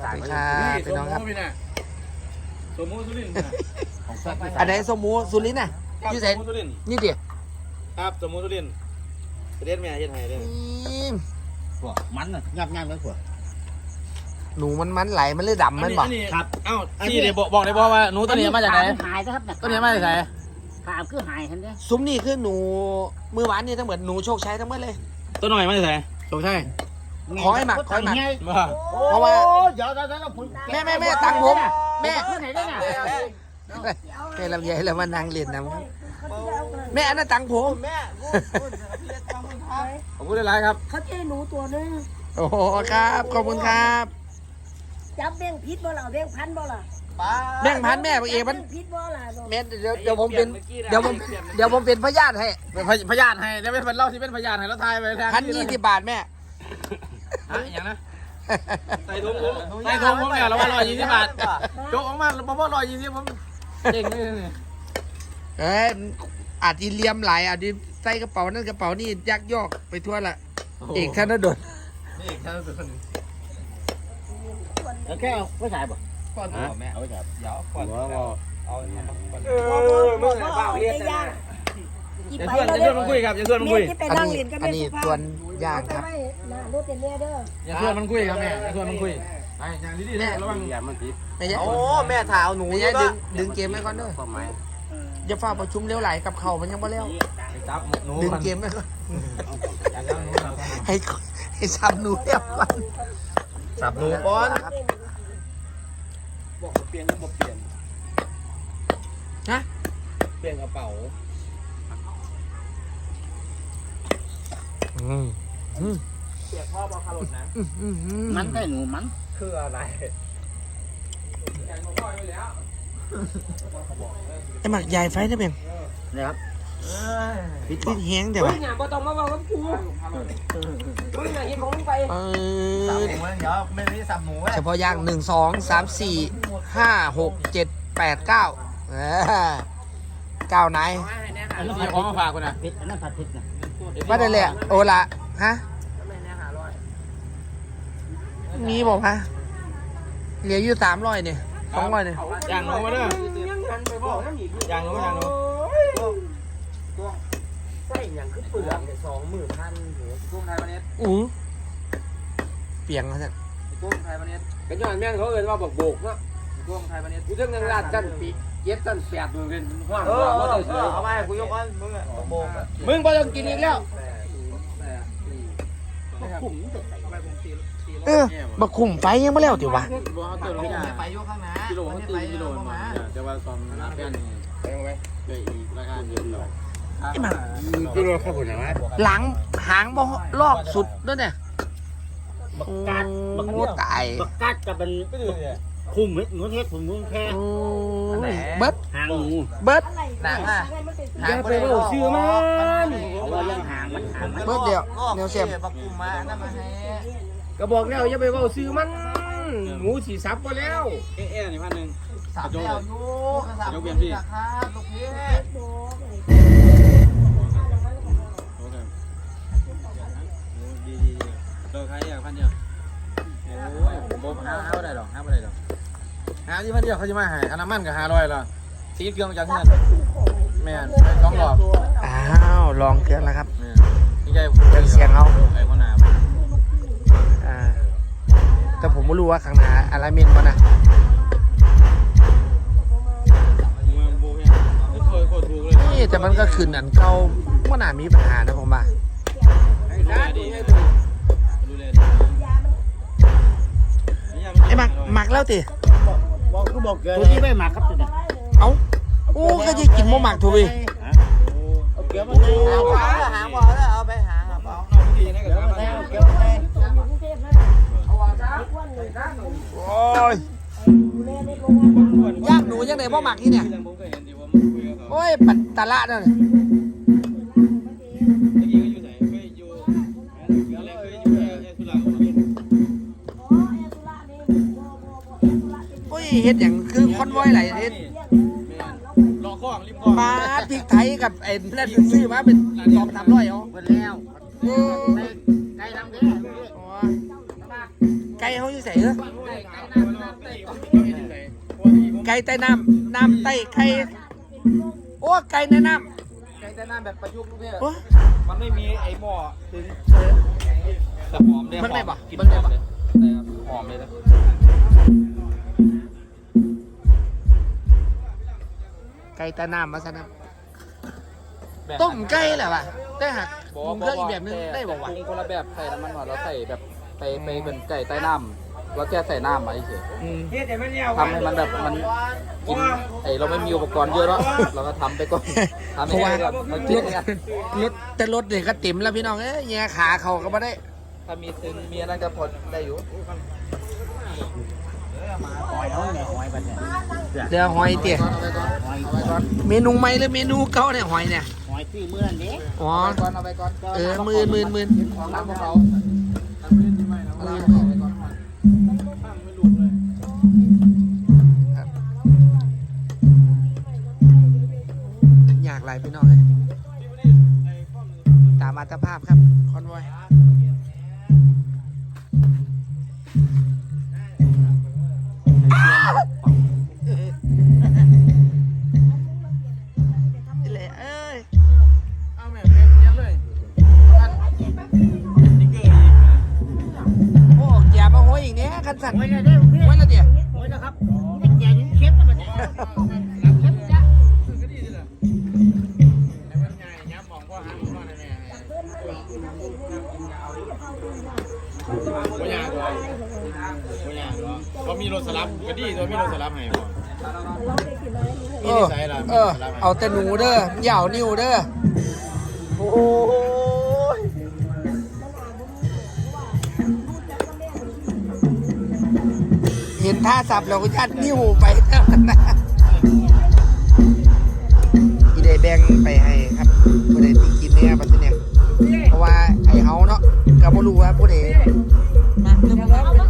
สานค่ะนี่พี่น้องครับ สมมุติพี่น่ะสมมุติสุรินทร์น่ะของแซ่บอีสาอันนไหนสมูสุรินทร์น่ะครับอยู่สไหนมมุติสุรินทร์นี่ดิครับสมมุติสุรินทร์ประเทศแม่เฮ็ดให้เด้ออืมพวกมันน่ะงับงับแล้วพวกหนูมันมันไหลมันเลยดำมันบอกอัครับ เอ้าที่เดี๋ยวบอกบอกได้บ่ว่าหนูตัวนี้มาจากไหนหายนะครับตัวนี้มาจากไหนขามคือหายคันเด้ซุ้มนี่คือหนูมือหวานนี่ทั้งหมดหนูโชคชัยทั้งหมดเลยตัวหน่อยมาจากไหนโชคชัย ขอให้หมักขอให้หมัก มาเพราะว่า เดี๋ยวเดี๋ยวเดี๋ยวผมแม่แม่แม่ตังค์ผมแม่ขึ้นไหนได้น่ะแม่ลำไยแล้วมานั่งเล่นน้ำแม่อันนั้นตังค์ผมขอบคุณหลายๆครับ เขาเจหนูตัวนึงโอ้โหครับขอบคุณครับจับแบ่งพิษบ่ล่ะแบ่งพันบ่ล่ะแบ่งพันแม่บอกเอมันแบ่งพิษบ่ล่ะแม่เดี๋ยวเดี๋ยวผมเป็นเดี๋ยวผมเดี๋ยวผมเป็นพยานให้เป็นพยพยานให้เดี๋ยวเป็นเล่าที่เป็นพยานให้แล้วทายไปทางพันยี่สิบบาทแม่ ฮะอย่างนะใส่ถุงผมใส่ถุงผมเนี่ยเราว่าร้อยยี่สิบบาทโจ๊กออกมาเราบอกว่าร้อยยี่สิบผมเก่งเลยเนี่ยเอ้ยอาจจะเลียมหลายอาจจะใส่กระเป๋านั่นกระเป๋านี่ยักยอกไปทั่วละเอกธนดลนี่แค่สุดแล้วแค่ไม่ใช่บ่ก่อนแม่เอาไปจับเดี๋ยวก่อนเออมึงเปล่าเรียนนะ อย่าเพื่อนอย่าเพื่อนมันคุยครับอย่าเพื่อนมันคุยที่ไปอันนั่งนี้เรียนกับอันแม่นี้สุภาพส่วนย่างครับ ไม่นะรถเป็นแม่เด้ออย่าเพื่อนมันคุยครับแม่อย่าเพื่อนมันคุยไปอย่างดีๆนะระวังอย่ามันติดไม่ใช่โอ้แม่ถาวหนูไม่ใช่ดึงดึงเกมไว้ก่อนเด้อความหมายอย่าฟ้าประชุมเร็วไหลกับเขามันยังบ่เร็วจับหนูดึงเกมไว้ก่อนให้ให้ซับหนูเรียบก่อนสับหนูป้อนบอกเปลี่ยนก็บอกเปลี่ยนนะเปลี่ยนกระเป๋า อืมอืม เสียพ่อบอกขลุนะอืมอืมอืมมันได้หนูมันคืออะไรไอ้หมักใหญ่ไฟนะเพียงนะครับพิษพิษแห้งเดี๋ยวเฮ้ยหนาบ่ต้องมาเว้ากับกูมึงน่ะเฮ็ดของมึงไปเอสับอหนูเดี๋ยวไม่ได้สับหนูเว้ยเฉพาะย่างหนึ่งสองสามสี่ห้าหกเจ็ดแปดเก้าเออเก้าไหนอันนี้ของมาฝากคุณนะพิษอันนั้นผัดพิษนะ ว่าได้เลยอะโอละฮะมีบอกฮะเหลืออยู่สามร้อยเนี่ยสองร้อยเนี่ยอย่างหนูมาเด้อยังหันไปบอกน้ำอีกอย่างหนูอย่างหนูใส่อย่างคือเปลือกสองหมื่นพันหนูกุ้งไทยประเทศอู้เปียงแล้วเนี่ยกุ้งไทยประเทศกันย้อนแม่งเขาเอินว่าบอกโบกเนาะ กุ้งไทยประเทศกูเรื่องนึงลาดกันปีเจ็ดตันแปดดูเป็นห้องเออว่าเอว่าอเฉเอยอเอาไปกูยกก้อนมึงอะโบกอะมึงบ่ต้องกินอีกแล้วเออบักขุ่มไฟยังไม่แล้วติวะไปยกข้างหน้ากิโลเขาตีกิโลมามาแต่ว่าตอนนับกันนี่เลยอีกราคาเยอะหน่อยไอ้หมักกิโลข้าวบุญนะหลังหางบ่ลอกสุดด้วยเนี่ยบักโอ้กัดบักตายบักกัดกับเป็น คุ้มเม็ดหนูเฮ็ดผมมึงแค่โอ้ยเบิดหางหนูเบิดหนังอะอย่าไปเว่าชื่อมันเอาว่ายังหางมันหางมันเบิดเดียวแนวเสียบบักกุมมานั่นมาให้ก็บอกแล้วอย่าไปเว่าชื่อมันหมูสีสับก็แล้ว เอ๊ะนี่พันหนึ่งสับแล้วยูสับครับลูกพี่โอเคดีดีเราใครอยากพันเดียวโอ้ยผมบอกห้าห้าได้หรอกห้าไม่ได้หรอก ห้าที่พันเดียวเขาจะมาหายค่าน้ำมันกับห้าร้อยละสีเครื่องจากเงินแม่นสองหลอดอ้าวลองเครื่องแล้วครับ แม่นนี่ไงเป็นเสียงเอา ไอ้พ่อนาอ่า แต่ผมไม่รู้ว่าข้างหน้าอะไรเมนวะนะเมืองโบเนี่ยโคตรโคตรถูกเลยนี่แต่มันก็ขึ้นอันเก่าว่าน่ามีปัญหานะผมว่าดูแลดีดูแลดีไอ้หมักหมักแล้วติบอ กคือบอกเกินตัวที่ไม่หมักครับตัวนี้เอ้าโอ้ก็จะกินโมหมักถูกไหมเอาเกลือมาหาบ่อแล้วหาบ่อแล้วเอาไปหาบ่อเอาดีนะเกกับลือสามมาพันเกลือมาโอ้ยย่างหนูยังไงโมหมักนี่เนี่ยผมเคยเห็นอยู่ว่ามันคุยกับเขาโอ้ยปัดตะละนั่น เฮ็ดอย่างคือคอนวอยไหลเฮ็ดรอข้องริมข้องมาพริกไทยกับไอ้นั่นซื้อมาเป็นสองสามร้อยเอาเปิดแล้วเออไก่ทำแค่ไก่ก่เฮาอยู่ใส่เหรอไก่ใต้น้ำน้ำใต้ไก่โอ้ไก่ในน้ไก่แต่น้ำแบบประยุกต์ลูกพี่ำโอ้มันไม่มีไอ้หม้อถึงแต่หอมเลยมันได้ปะกินมันได้ปะเลยหอมเลยนะ ไก่ใต้น้ำมาซะนะต้มไก่แหละวะได้หักปรุงเครื่องอีกแบบนึงได้บอกว่าปรุงคนละแบบใส่น้ำมันหน่อยแล้วใส่แบบไปไปเป็นไก่ใต้น้ำแล้วแค่ใส่น้ำมาเฉยอืมเฮ็ดให้มันยาวทำให้มันแบบมันกินไอเราไม่มีอุปกรณ์เยอะแล้วเราก็ทำไปก่อนทำเพราะว่าให้แบบมันรกินถกันรถแต่รถเนี่ยก็ติ่มแล้วพี่น้องเอ้ยแย่ขาเขาก็ไม่ได้ ถ้ามีซึ้งมีอะไรก็พอได้อยู่หอย เขาเนี่ยหอยบัดเนี่ยเดี๋ยวหอยเตี๋ยเอาไปก่อนเอาไปก่อนเมนูใหม่หรือเมนูเก่าเนี่ยหอยเนี่ยหอยซื้อมื้อนั้นเด้อ๋อเอาไปก่อนเอาไปก่อนเออหมื่นหมื่นหมื่นของน้ำของเขาเอาไปก่อนอยากหลายพี่น้องเลยตามมาตรภาพครับ คอนวอยเอ้ยเอาแม่เลี้ยงเลยนี่เกอร์อีกโอ้อย่ามาโหยอีกเนี้ยคันสั่นได้เด้อพี่ไว้และเดี๋ยวหอยนะครับแกงเค็มนะมันเนี่ย มีรถสลับก็ดีตัวมีรถสลับให้บ่เออเออ เอาแต่หนูเด้ออย่าเอานิ้วเด้อโอ้ยเห็นท่าสับเราก็ยัดนิ้วไปแล้วนะอีเดแบ่งไปให้ครับผู้ใดที่กินเนี่ยบัดนี้เนี่ยเพราะว่าไอ้เฮาเนาะก็บ่รู้ว่าผู้ใดมาเริ่ม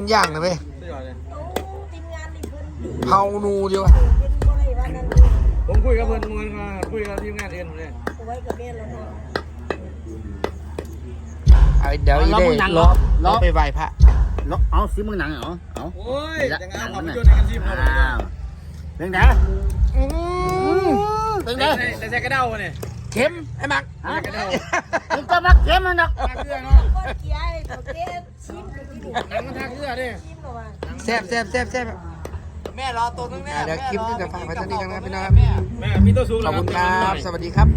นย่างนะเว้ยเผาหนูดีวะผมคุยกับเพื่อนเงินมาคุยกับทีมงานเอ็นเลยเอาเดี๋ยวอีเด้ล้อล้อไปไหว้พระลองเอาซิมึงหนังเอาเอาโอ้ยละจะงานหนัเอางไปน่ะโยนในกันทีมเราอ้าวเป็นไงอืมเป็นไง แต่ใส่กระเด้าเนี่ย เข็มไอ้มักฮะมึงจะมักเค็มมันนักทาเกลือเนาะหนังมันทาเกลือดิแซ่บแซ่บแซ่บแซ่บแม่รอตัวนึงแน่อะเดี๋ยวคลิปนี้เดี๋ยวฝากไว้เท่านี้กันนะครับพี่น้องครับแม่มีตัวสูงขอบคุณครับ สวัสดีครับ